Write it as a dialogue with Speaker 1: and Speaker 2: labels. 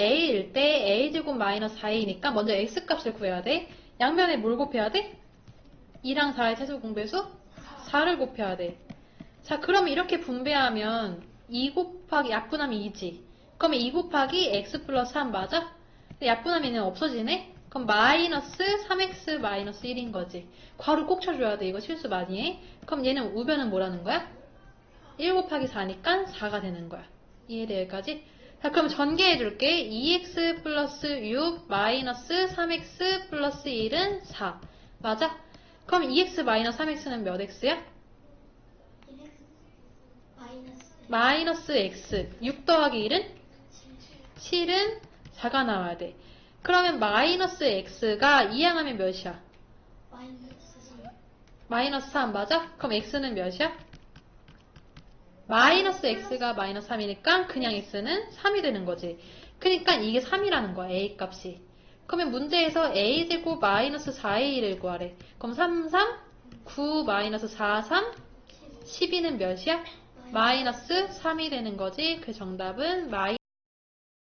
Speaker 1: a일 때 a제곱 마이너스 4a니까 먼저 x값을 구해야 돼. 양면에 뭘 곱해야 돼? 2랑 4의 최소 공배수? 4를 곱해야 돼. 자, 그러면 이렇게 분배하면 2 곱하기 약분하면 2지. 그러면 2 곱하기 x 플러스 3 맞아? 근데 약분하면 얘는 없어지네? 그럼 마이너스 3x 마이너스 1인 거지. 괄호 꼭 쳐줘야 돼. 이거 실수 많이 해. 그럼 얘는 우변은 뭐라는 거야? 1 곱하기 4니까 4가 되는 거야. 이해돼 여기까지? 자 그럼 전개해 줄게. 2x 플러스 6 마이너스 3x 플러스 1은 4. 맞아? 그럼 2x 마이너스 3x는 몇 x야?
Speaker 2: 마이너스
Speaker 1: x. 6 더하기 1은? 7은 4가 나와야 돼. 그러면 마이너스 x가 이항하면 몇이야?
Speaker 2: 마이너스 3
Speaker 1: 마이너스 3 맞아? 그럼 x는 몇이야? 마이너스 x가 마이너스 3이니까 그냥 x는 3이 되는 거지. 그러니까 이게 3이라는 거야, a 값이. 그러면 문제에서 a제곱 마이너스 4a를 구하래. 그럼 3, 3, 9 마이너스 4, 3, 12는 몇이야? 마이너스 3이 되는 거지. 그 정답은 마이